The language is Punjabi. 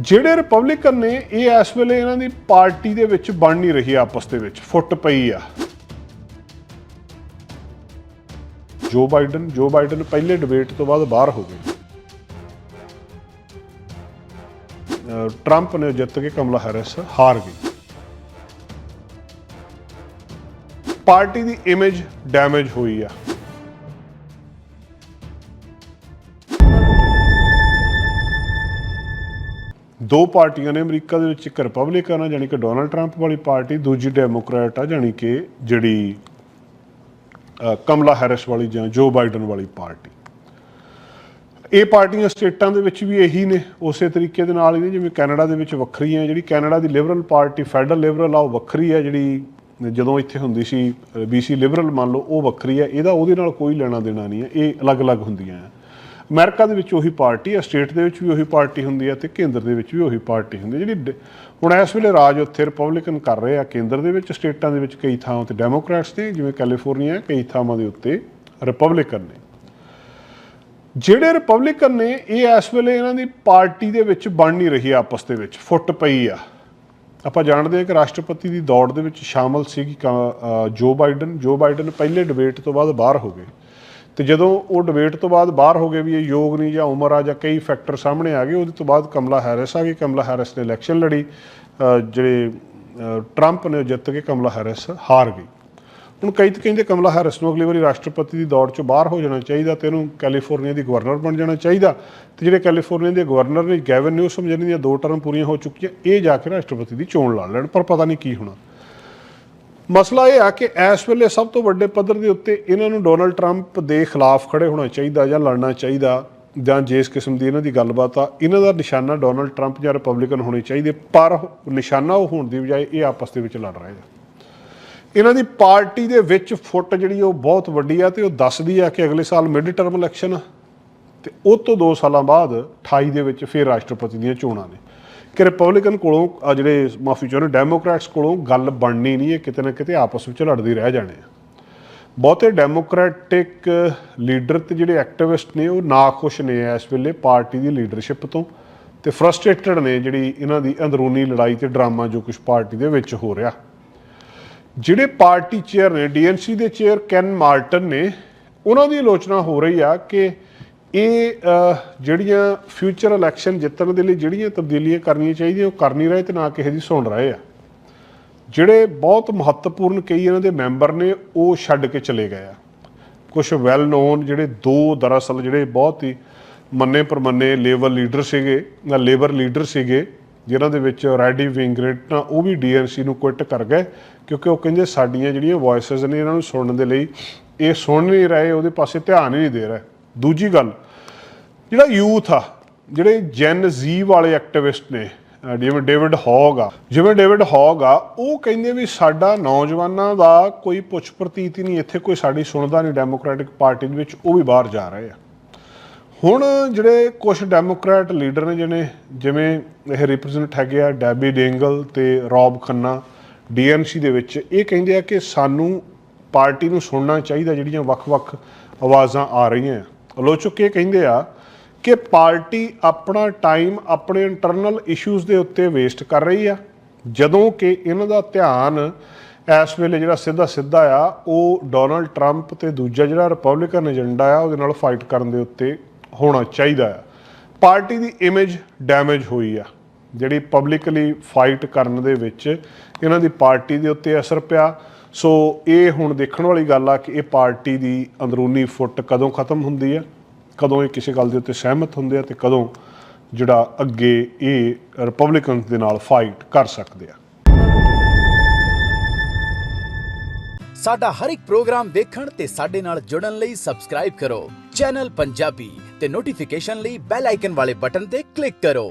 ਜਿਹੜੇ ਰਿਪਬਲਿਕਨ ਨੇ, ਇਹ ਇਸ ਵੇਲੇ ਇਹਨਾਂ ਦੀ ਪਾਰਟੀ ਦੇ ਵਿੱਚ ਬਣ ਨਹੀਂ ਰਹੀ ਆਪਸ ਦੇ ਵਿੱਚ, ਫੁੱਟ ਪਈ ਆ। ਜੋ ਬਾਈਡਨ ਜੋ ਬਾਈਡਨ ਪਹਿਲੇ ਡਿਬੇਟ ਤੋਂ ਬਾਅਦ ਬਾਹਰ ਹੋ ਗਏ ਟਰੰਪ ਨੇ ਜਿੱਤ ਕੇ ਕਮਲਾ ਹੈਰਿਸ ਹਾਰ ਗਈ। ਪਾਰਟੀ ਦੀ ਇਮੇਜ ਡੈਮੇਜ ਹੋਈ ਆ। ਦੋ ਪਾਰਟੀਆਂ ਨੇ ਅਮਰੀਕਾ ਦੇ ਵਿੱਚ ਇੱਕ ਰਿਪਬਲਿਕਨ ਆ ਜਾਣੀ ਕਿ ਡੋਨਲਡ ਟਰੰਪ ਵਾਲੀ ਪਾਰਟੀ, ਦੂਜੀ ਡੈਮੋਕ੍ਰੈਟ ਆ, ਜਾਣੀ ਕਿ ਜਿਹੜੀ ਕਮਲਾ ਹੈਰਿਸ ਵਾਲੀ ਜਾਂ ਜੋ ਬਾਈਡਨ ਵਾਲੀ ਪਾਰਟੀ। ਇਹ ਪਾਰਟੀਆਂ ਸਟੇਟਾਂ ਦੇ ਵਿੱਚ ਵੀ ਇਹੀ ਨੇ, ਉਸੇ ਤਰੀਕੇ ਦੇ ਨਾਲ ਹੀ ਨੇ, ਜਿਵੇਂ ਕੈਨੇਡਾ ਦੇ ਵਿੱਚ ਵੱਖਰੀ ਹੈ ਜਿਹੜੀ ਕੈਨੇਡਾ ਦੀ ਲਿਬਰਲ ਪਾਰਟੀ, ਫੈਡਰਲ ਲਿਬਰਲ ਆ, ਉਹ ਵੱਖਰੀ ਆ, ਜਿਹੜੀ ਜਦੋਂ ਇੱਥੇ ਹੁੰਦੀ ਸੀ ਬੀਸੀ ਲਿਬਰਲ ਮੰਨ ਲਓ, ਉਹ ਵੱਖਰੀ ਹੈ ਇਹਦਾ ਉਹਦੇ ਨਾਲ ਕੋਈ ਲੈਣਾ ਦੇਣਾ ਨਹੀਂ ਹੈ ਇਹ ਅਲੱਗ-ਅਲੱਗ ਹੁੰਦੀਆਂ ਆ। ਅਮਰੀਕਾ ਦੇ ਵਿੱਚ ਉਹੀ ਪਾਰਟੀ ਆ ਸਟੇਟ ਦੇ ਵਿੱਚ ਵੀ ਉਹੀ ਪਾਰਟੀ ਹੁੰਦੀ ਆ ਤੇ ਕੇਂਦਰ ਦੇ ਵਿੱਚ ਵੀ ਉਹੀ ਪਾਰਟੀ ਹੁੰਦੀ ਹੈ। ਜਿਹੜੀ ਡ- ਹੁਣ ਇਸ ਵੇਲੇ ਰਾਜ ਉੱਥੇ ਰਿਪਬਲਿਕਨ ਕਰ ਰਹੇ ਆ, ਕੇਂਦਰ ਦੇ ਵਿੱਚ, ਸਟੇਟਾਂ ਦੇ ਵਿੱਚ ਕਈ ਥਾਵਾਂ ਤੇ ਡੈਮੋਕ੍ਰੈਟਸ ਨੇ, ਜਿਵੇਂ ਕੈਲੀਫੋਰਨੀਆ ਕਈ ਥਾਵਾਂ ਦੇ ਉੱਤੇ ਰਿਪਬਲਿਕਨ ਨੇ। ਜਿਹੜੇ ਰਿਪਬਲਿਕਨ ਨੇ, ਇਹ ਇਸ ਵੇਲੇ ਇਹਨਾਂ ਦੀ ਪਾਰਟੀ ਦੇ ਵਿੱਚ ਬਣ ਨਹੀਂ ਰਹੀ ਆਪਸ ਦੇ ਵਿੱਚ, ਫੁੱਟ ਪਈ ਆ। ਆਪਾਂ ਜਾਣਦੇ ਹਾਂ ਕਿ ਰਾਸ਼ਟਰਪਤੀ ਦੀ ਦੌੜ ਦੇ ਵਿੱਚ ਸ਼ਾਮਲ ਸੀਗੀ ਕ- ਜੋ ਬਾਈਡਨ ਜੋ ਬਾਈਡਨ ਪਹਿਲੇ ਡਿਬੇਟ ਤੋਂ ਬਾਅਦ ਬਾਹਰ ਹੋ ਗਏ। ਤੇ ਜਦੋਂ ਉਹ ਡਿਬੇਟ ਤੋਂ ਬਾਅਦ ਬਾਹਰ ਹੋ ਗਏ ਵੀ ਇਹ ਯੋਗ ਨਹੀਂ ਜਾਂ ਉਮਰ ਆ ਜਾਂ ਕਈ ਫੈਕਟਰ ਸਾਹਮਣੇ ਆ ਗਏ, ਉਹਦੇ ਤੋਂ ਬਾਅਦ ਕਮਲਾ ਹੈਰਿਸ ਆ ਗਈ, ਕਮਲਾ ਹੈਰਿਸ ਨੇ ਇਲੈਕਸ਼ਨ ਲੜੀ ਜਿਹੜੇ ਟਰੰਪ ਨੇ ਉਹ ਜਿੱਤ ਕੇ ਕਮਲਾ ਹੈਰਿਸ ਹਾਰ ਗਈ। ਹੁਣ ਕਈ ਤਾਂ ਕਹਿੰਦੇ ਕਮਲਾ ਹੈਰਿਸ ਨੂੰ ਅਗਲੀ ਵਾਰੀ ਰਾਸ਼ਟਰਪਤੀ ਦੀ ਦੌੜ ਚੋਂ ਬਾਹਰ ਹੋ ਜਾਣਾ ਚਾਹੀਦਾ ਤੇ ਇਹਨੂੰ ਕੈਲੀਫੋਰਨੀਆ ਦੀ ਗਵਰਨਰ ਬਣ ਜਾਣਾ ਚਾਹੀਦਾ। ਤੇ ਜਿਹੜੇ ਕੈਲੀਫੋਰਨੀਆ ਦੇ ਗਵਰਨਰ ਨੇ ਗੈਵਨ ਨਿਊਸਮ ਜਿਹਨਾਂ ਦੀਆਂ ਦੋ ਟਰਮ ਪੂਰੀਆਂ ਹੋ ਚੁੱਕੀਆਂ, ਇਹ ਜਾ ਕੇ ਰਾਸ਼ਟਰਪਤੀ ਦੀ ਚੋਣ ਲੜ ਲੈਣ, ਪਰ ਪਤਾ ਨਹੀਂ ਕੀ ਹੋਣਾ। ਮਸਲਾ ਇਹ ਆ ਕਿ ਇਸ ਵੇਲੇ ਸਭ ਤੋਂ ਵੱਡੇ ਪੱਧਰ ਦੇ ਉੱਤੇ ਇਹਨਾਂ ਨੂੰ ਡੋਨਲਡ ਟਰੰਪ ਦੇ ਖਿਲਾਫ ਖੜੇ ਹੋਣਾ ਚਾਹੀਦਾ ਜਾਂ ਲੜਨਾ ਚਾਹੀਦਾ ਜਾਂ ਜਿਸ ਕਿਸਮ ਦੀ ਇਹਨਾਂ ਦੀ ਗੱਲਬਾਤ ਆ, ਇਹਨਾਂ ਦਾ ਨਿਸ਼ਾਨਾ ਡੋਨਲਡ ਟਰੰਪ ਜਾਂ ਰਿਪਬਲਿਕਨ ਹੋਣੇ ਚਾਹੀਦੇ, ਪਰ ਨਿਸ਼ਾਨਾ ਉਹ ਹੋਣ ਦੀ ਬਜਾਏ ਇਹ ਆਪਸ ਦੇ ਵਿੱਚ ਲੜ ਰਹੇ ਆ। ਇਹਨਾਂ ਦੀ ਪਾਰਟੀ ਦੇ ਵਿੱਚ ਫੁੱਟ ਜਿਹੜੀ ਉਹ ਬਹੁਤ ਵੱਡੀ ਆ ਤੇ ਉਹ ਦੱਸਦੀ ਆ ਕਿ ਅਗਲੇ ਸਾਲ ਮਿਡ ਟਰਮ ਇਲੈਕਸ਼ਨ ਆ, ਤੇ ਉਹ ਤੋਂ 2 ਸਾਲਾਂ ਬਾਅਦ 28 ਦੇ ਵਿੱਚ ਫਿਰ ਰਾਸ਼ਟਰਪਤੀ ਦੀਆਂ ਚੋਣਾਂ ਨੇ। ਕਿ ਰਿਪਬਲਿਕਨ ਕੋਲੋਂ ਆ ਜਿਹੜੇ ਮਾਫੀ ਚਾਹੁੰਦੇ ਡੈਮੋਕ੍ਰੈਟਸ ਕੋਲੋਂ ਗੱਲ ਬਣਨੀ ਨਹੀਂ ਹੈ, ਕਿਤੇ ਨਾ ਕਿਤੇ ਆਪਸ ਵਿੱਚ ਲੜਦੇ ਰਹਿ ਜਾਣੇ ਆ। ਬਹੁਤੇ ਡੈਮੋਕ੍ਰੈਟਿਕ ਲੀਡਰ ਤੇ ਜਿਹੜੇ ਐਕਟਿਵਿਸਟ ਨੇ, ਉਹ ਨਾਖੁਸ਼ ਨੇ ਇਸ ਵੇਲੇ ਪਾਰਟੀ ਦੀ ਲੀਡਰਸ਼ਿਪ ਤੋਂ ਤੇ ਫਰਸਟ੍ਰੇਟਡ ਨੇ ਜਿਹੜੀ ਇਹਨਾਂ ਦੀ ਅੰਦਰੂਨੀ ਲੜਾਈ ਤੇ ਡਰਾਮਾ ਜੋ ਕੁਝ ਪਾਰਟੀ ਦੇ ਵਿੱਚ ਹੋ ਰਿਹਾ। ਜਿਹੜੇ ਪਾਰਟੀ ਚੇਅਰ ਨੇ ਡੀਐਨਸੀ ਦੇ ਚੇਅਰ ਕੈਨ ਮਾਰਟਨ ਨੇ, ਉਹਨਾਂ ਦੀ ਆਲੋਚਨਾ ਹੋ ਰਹੀ ਆ ਕਿ ਇਹ ਜਿਹੜੀਆਂ ਫਿਊਚਰ ਇਲੈਕਸ਼ਨ ਜਿੱਤਣ ਦੇ ਲਈ ਜਿਹੜੀਆਂ ਤਬਦੀਲੀਆਂ ਕਰਨੀਆਂ ਚਾਹੀਦੀਆਂ, ਉਹ ਕਰ ਨਹੀਂ ਰਹੇ ਤੇ ਨਾ ਕਿਸੇ ਦੀ ਸੁਣ ਰਹੇ ਆ। ਜਿਹੜੇ ਬਹੁਤ ਮਹੱਤਵਪੂਰਨ ਕਈ ਇਹਨਾਂ ਦੇ ਮੈਂਬਰ ਨੇ, ਉਹ ਛੱਡ ਕੇ ਚਲੇ ਗਏ ਆ। ਕੁਝ ਵੈਲ ਨੋਨ ਜਿਹੜੇ ਦੋ ਦਰਅਸਲ ਜਿਹੜੇ ਬਹੁਤ ਹੀ ਮੰਨੇ ਪਰਮੰਨੇ ਲੇਬਰ ਲੀਡਰ ਸੀਗੇ, ਜਾਂ ਲੇਬਰ ਲੀਡਰ ਸੀਗੇ, ਜਿਨ੍ਹਾਂ ਦੇ ਵਿੱਚ ਰੈਡੀ ਵਿੰਗਰੇਟ ਨਾ ਉਹ ਵੀ ਡੀਐਨਸੀ ਨੂੰ ਕੁਇਟ ਕਰ ਗਏ, ਕਿਉਂਕਿ ਉਹ ਕਹਿੰਦੇ ਸਾਡੀਆਂ ਜਿਹੜੀਆਂ ਵੌਇਸਸ ਨੇ ਇਹਨਾਂ ਨੂੰ ਸੁਣਨ ਦੇ ਲਈ, ਇਹ ਸੁਣ ਨਹੀਂ ਰਹੇ, ਉਹਦੇ ਪਾਸੇ ਧਿਆਨ ਹੀ ਨਹੀਂ ਦੇ ਰਹੇ। ਦੂਜੀ ਗੱਲ ਜਿਹੜਾ ਯੂਥ ਆ, ਜਿਹੜੇ ਜੈਨ ਜ਼ੀ ਵਾਲੇ ਐਕਟਿਵਿਸਟ ਨੇ ਜਿਵੇਂ ਡੇਵਿਡ ਹੌਗ ਆ, ਜਿਵੇਂ ਡੇਵਿਡ ਹੌਗ ਆ, ਉਹ ਕਹਿੰਦੇ ਵੀ ਸਾਡਾ ਨੌਜਵਾਨਾਂ ਦਾ ਕੋਈ ਪੁੱਛ ਪ੍ਰਤੀਤ ਹੀ ਨਹੀਂ, ਇੱਥੇ ਕੋਈ ਸਾਡੀ ਸੁਣਦਾ ਨਹੀਂ ਡੈਮੋਕ੍ਰੈਟਿਕ ਪਾਰਟੀ ਦੇ ਵਿੱਚ ਉਹ ਵੀ ਬਾਹਰ ਜਾ ਰਹੇ ਆ। ਹੁਣ ਜਿਹੜੇ ਕੁਝ ਡੈਮੋਕ੍ਰੈਟ ਲੀਡਰ ਨੇ ਜਿਹਨੇ, ਜਿਵੇਂ ਇਹ ਰਿਪਰੈਜ਼ੈਂਟ ਹੈਗੇ ਆ ਡੈਬੀ ਡੇਂਗਲ ਤੇ ਰੌਬ ਖੰਨਾ ਡੀਐਨਸੀ ਦੇ ਵਿੱਚ, ਇਹ ਕਹਿੰਦੇ ਆ ਕਿ ਸਾਨੂੰ ਪਾਰਟੀ ਨੂੰ ਸੁਣਨਾ ਚਾਹੀਦਾ, ਜਿਹੜੀਆਂ ਵੱਖ-ਵੱਖ ਆਵਾਜ਼ਾਂ ਆ ਰਹੀਆਂ ਆਲੋਚਕ ਇਹ ਕਹਿੰਦੇ ਆ ਕਿ ਪਾਰਟੀ ਆਪਣਾ ਟਾਈਮ ਆਪਣੇ ਇੰਟਰਨਲ ਇਸ਼ੂਜ਼ ਦੇ ਉੱਤੇ ਵੇਸਟ ਕਰ ਰਹੀ ਆ। ਜਦੋਂ ਕਿ ਇਹਨਾਂ ਦਾ ਧਿਆਨ ਇਸ ਵੇਲੇ ਜਿਹੜਾ ਸਿੱਧਾ ਸਿੱਧਾ ਆ, ਉਹ ਡੋਨਲਡ ਟਰੰਪ ਤੇ ਦੂਜਾ ਜਿਹੜਾ ਰਿਪਬਲਿਕਨ ਏਜੰਡਾ ਆ, ਉਹਦੇ ਨਾਲ ਫਾਈਟ ਕਰਨ ਦੇ ਉੱਤੇ ਹੋਣਾ ਚਾਹੀਦਾ ਆ। ਪਾਰਟੀ ਦੀ ਇਮੇਜ ਡੈਮੇਜ ਹੋਈ ਆ। ਜਿਹੜੀ ਪਬਲਿਕਲੀ ਫਾਈਟ ਕਰਨ ਦੇ ਵਿੱਚ ਇਹਨਾਂ ਦੀ ਪਾਰਟੀ ਦੇ ਉੱਤੇ ਅਸਰ ਪਿਆ। ਸੋ ਇਹ ਹੁਣ ਦੇਖਣ ਵਾਲੀ ਗੱਲ ਆ ਕਿ ਇਹ ਪਾਰਟੀ ਦੀ ਅੰਦਰੂਨੀ ਫੁੱਟ ਕਦੋਂ ਖਤਮ ਹੁੰਦੀ ਆ। ਕਦੋਂ ਇਹ ਕਿਸੇ ਗੱਲ ਦੇ ਉੱਤੇ ਸਹਿਮਤ ਹੁੰਦੇ ਆ ਤੇ ਕਦੋਂ ਜਿਹੜਾ ਅੱਗੇ ਇਹ ਰਿਪਬਲਿਕਨਸ ਦੇ ਨਾਲ ਫਾਈਟ ਕਰ ਸਕਦੇ ਆ। ਸਾਡਾ ਹਰ ਇੱਕ ਪ੍ਰੋਗਰਾਮ ਦੇਖਣ ਤੇ ਸਾਡੇ ਨਾਲ ਜੁੜਨ ਲਈ ਸਬਸਕ੍ਰਾਈਬ ਕਰੋ। ਚੈਨਲ ਪੰਜਾਬੀ ਤੇ ਨੋਟੀਫਿਕੇਸ਼ਨ ਲਈ ਬੈਲ ਆਈਕਨ ਵਾਲੇ ਬਟਨ ਤੇ ਕਲਿੱਕ ਕਰੋ।